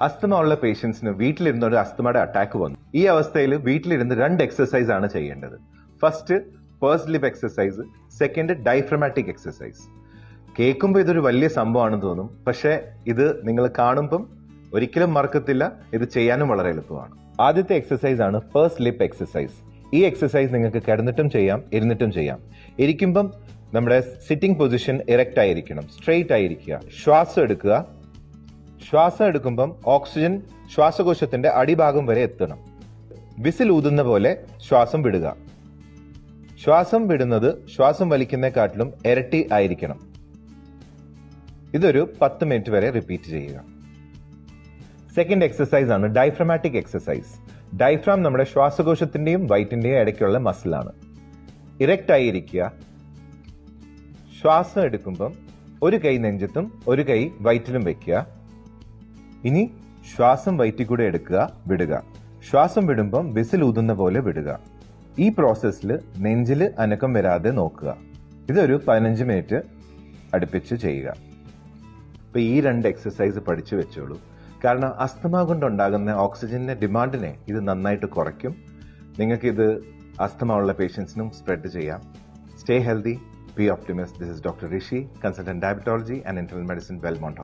അസ്തമ ഉള്ള പേഷ്യൻസിന് വീട്ടിലിരുന്ന് ഒരു അസ്തമയുടെ അറ്റാക്ക് വന്നു. ഈ അവസ്ഥയിൽ വീട്ടിലിരുന്ന് രണ്ട് എക്സസൈസ് ആണ് ചെയ്യേണ്ടത്. First pursed lip exercise second diaphragmatic exercise കേൾക്കുമ്പോൾ ഇതൊരു വലിയ സംഭവമാണെന്ന് തോന്നും. പക്ഷേ ഇത് നിങ്ങൾ കാണുമ്പം ഒരിക്കലും മറക്കത്തില്ല. ഇത് ചെയ്യാനും വളരെ എളുപ്പമാണ്. ആദ്യത്തെ എക്സസൈസ് ആണ് പേഴ്സ് ലിപ് എക്സസൈസ് ഈ എക്സസൈസ് നിങ്ങൾക്ക് കിടന്നിട്ടും ചെയ്യാം ഇരുന്നിട്ടും ചെയ്യാം. ഇരിക്കുമ്പം നമ്മുടെ സിറ്റിംഗ് പൊസിഷൻ ഇറക്റ്റ് ആയിരിക്കണം. സ്ട്രെയിറ്റ് ആയിരിക്കുക. ശ്വാസം എടുക്കുക. ശ്വാസം എടുക്കുമ്പം ഓക്സിജൻ ശ്വാസകോശത്തിന്റെ അടിഭാഗം വരെ എത്തണം. വിസിൽ ഊതുന്ന പോലെ ശ്വാസം വിടുക. ശ്വാസം വിടുന്നത് ശ്വാസം വലിക്കുന്നേക്കാട്ടിലും ഇരട്ടി ആയിരിക്കണം. ഇതൊരു പത്ത് മിനിറ്റ് വരെ റിപ്പീറ്റ് ചെയ്യുക. സെക്കൻഡ് എക്സസൈസ് ആണ് ഡൈഫ്രമാറ്റിക് എക്സസൈസ് ഡൈഫ്രാം നമ്മുടെ ശ്വാസകോശത്തിന്റെയും വയറ്റിന്റെയും ഇടയ്ക്കുള്ള മസിലാണ് ഇറക്റ്റ് ആയിരിക്കുക. ശ്വാസം എടുക്കുമ്പം ഒരു കൈ നെഞ്ചത്തും ഒരു കൈ വയറ്റിലും വെക്കുക. ഇനി ശ്വാസം വയറ്റിക്കൂടെ എടുക്കുക വിടുക. ശ്വാസം വിടുമ്പം വിസിൽ ഊതുന്ന പോലെ വിടുക. ഈ പ്രോസസ്സിൽ നെഞ്ചിൽ അനക്കം വരാതെ നോക്കുക. ഇതൊരു പതിനഞ്ച് മിനിറ്റ് അടുപ്പിച്ച് ചെയ്യുക. ഇപ്പൊ ഈ രണ്ട് എക്സസൈസ് പഠിച്ചു വെച്ചോളൂ. കാരണം അസ്തമ കൊണ്ടുണ്ടാകുന്ന ഓക്സിജന്റെ ഡിമാൻഡിനെ ഇത് നന്നായിട്ട് കുറയ്ക്കും. നിങ്ങൾക്കിത് അസ്തമ ഉള്ള പേഷ്യൻസിനും സ്പ്രെഡ് ചെയ്യാം. Stay healthy be optimist this is doctor Rishi consultant diabetology and internal medicine Wellmont